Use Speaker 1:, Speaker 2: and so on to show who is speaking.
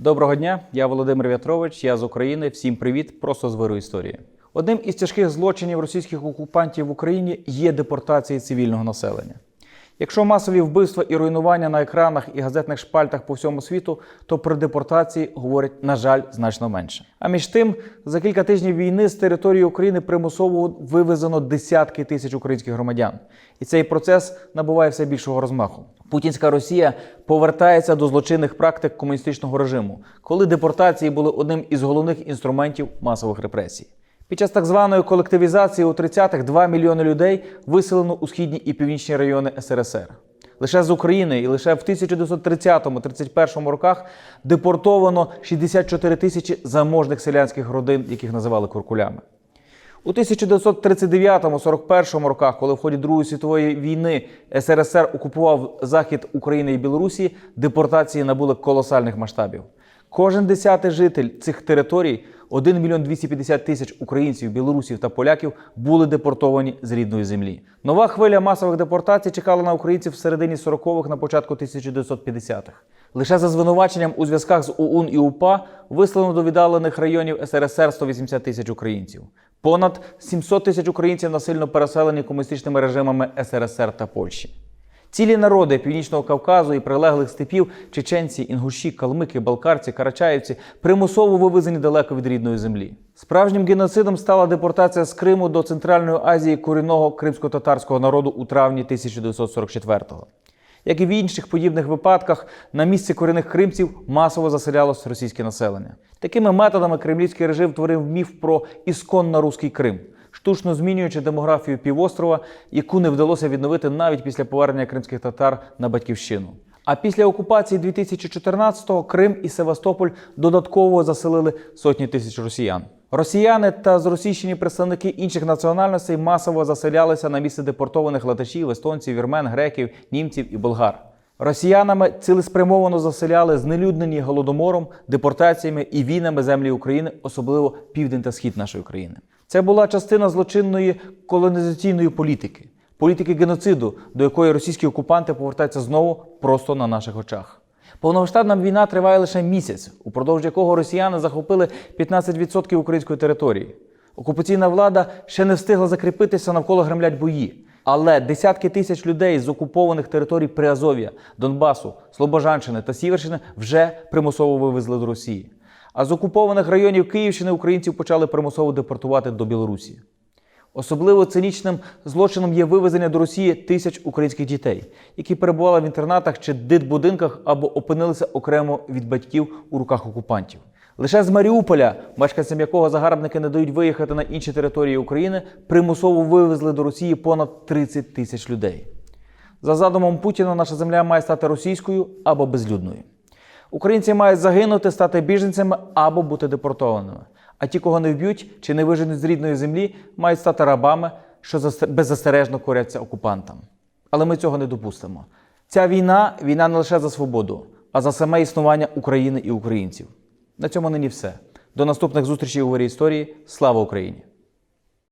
Speaker 1: Доброго дня, я Володимир В'ятрович, я з України. Всім привіт, просто з виру історії. Одним із тяжких злочинів російських окупантів в Україні є депортація цивільного населення. Якщо масові вбивства і руйнування на екранах і газетних шпальтах по всьому світу, то про депортації говорять, на жаль, значно менше. А між тим, за кілька тижнів війни з території України примусово вивезено десятки тисяч українських громадян, і цей процес набуває все більшого розмаху. Путінська Росія повертається до злочинних практик комуністичного режиму, коли депортації були одним із головних інструментів масових репресій. Під час так званої колективізації у 30-х 2 мільйони людей виселено у східні і північні райони СРСР. Лише з України і лише в 1930-31 роках депортовано 64 тисячі заможних селянських родин, яких називали куркулями. У 1939-41 роках, коли в ході Другої світової війни СРСР окупував захід України і Білорусі, депортації набули колосальних масштабів. Кожен десятий житель цих територій, 1 мільйон 250 тисяч українців, білорусів та поляків, були депортовані з рідної землі. Нова хвиля масових депортацій чекала на українців в середині 40-х на початку 1950-х. Лише за звинуваченням у зв'язках з ОУН і УПА вислано до віддалених районів СРСР 180 тисяч українців. Понад 700 тисяч українців насильно переселені комуністичними режимами СРСР та Польщі. Цілі народи Північного Кавказу і прилеглих степів, чеченці, інгуші, калмики, балкарці, карачаївці примусово вивезені далеко від рідної землі. Справжнім геноцидом стала депортація з Криму до Центральної Азії корінного кримсько-татарського народу у травні 1944-го. Як і в інших подібних випадках, на місці корінних кримців масово заселялось російське населення. Такими методами кремлівський режим творив міф про ісконно руський Крим, штучно змінюючи демографію півострова, яку не вдалося відновити навіть після повернення кримських татар на батьківщину. А після окупації 2014-го Крим і Севастополь додатково заселили сотні тисяч росіян. Росіяни та зросійщені представники інших національностей масово заселялися на місце депортованих латишів, естонців, вірмен, греків, німців і болгар. Росіянами цілеспрямовано заселяли знелюднені голодомором, депортаціями і війнами землі України, особливо південь та схід нашої країни. Це була частина злочинної колонізаційної політики, політики геноциду, до якої російські окупанти повертаються знову просто на наших очах. Повномасштабна війна триває лише місяць, упродовж якого росіяни захопили 15% української території. Окупаційна влада ще не встигла закріпитися навколо гремлять бої. Але десятки тисяч людей з окупованих територій Приазов'я, Донбасу, Слобожанщини та Сіверщини вже примусово вивезли до Росії. А з окупованих районів Київщини українців почали примусово депортувати до Білорусі. Особливо цинічним злочином є вивезення до Росії тисяч українських дітей, які перебували в інтернатах чи дитбудинках або опинилися окремо від батьків у руках окупантів. Лише з Маріуполя, мешканцям якого загарбники не дають виїхати на інші території України, примусово вивезли до Росії понад 30 тисяч людей. За задумом Путіна, наша земля має стати російською або безлюдною. Українці мають загинути, стати біженцями або бути депортованими. А ті, кого не вб'ють чи не виженуть з рідної землі, мають стати рабами, що зас- беззастережно коряться окупантам. Але ми цього не допустимо. Ця війна війна не лише за свободу, а за саме існування України і українців. На цьому нині все. До наступних зустрічей у вирі історії. Слава Україні!